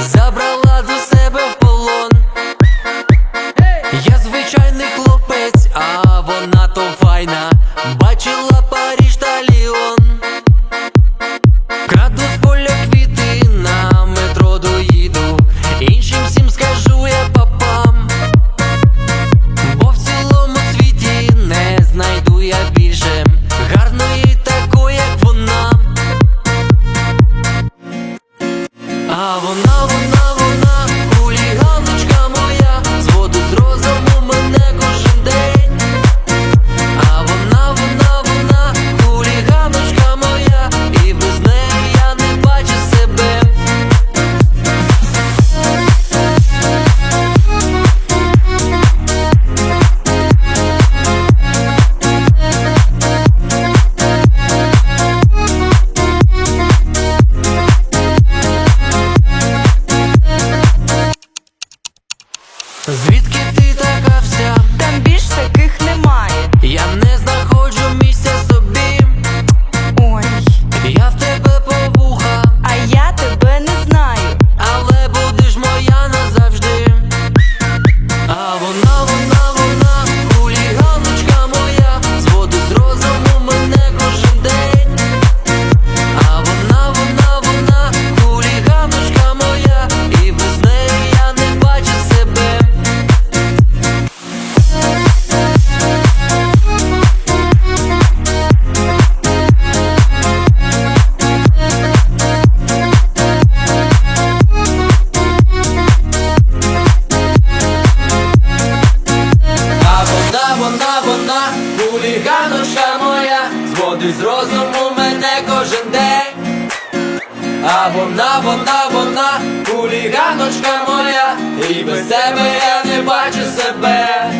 Забрал. Звідки ти така вся? Там більш таких немає. Я не хуліганочка з розуму мене кожен день. А вона, вона, вона, хуліганочка моя, і без тебе я не бачу себе.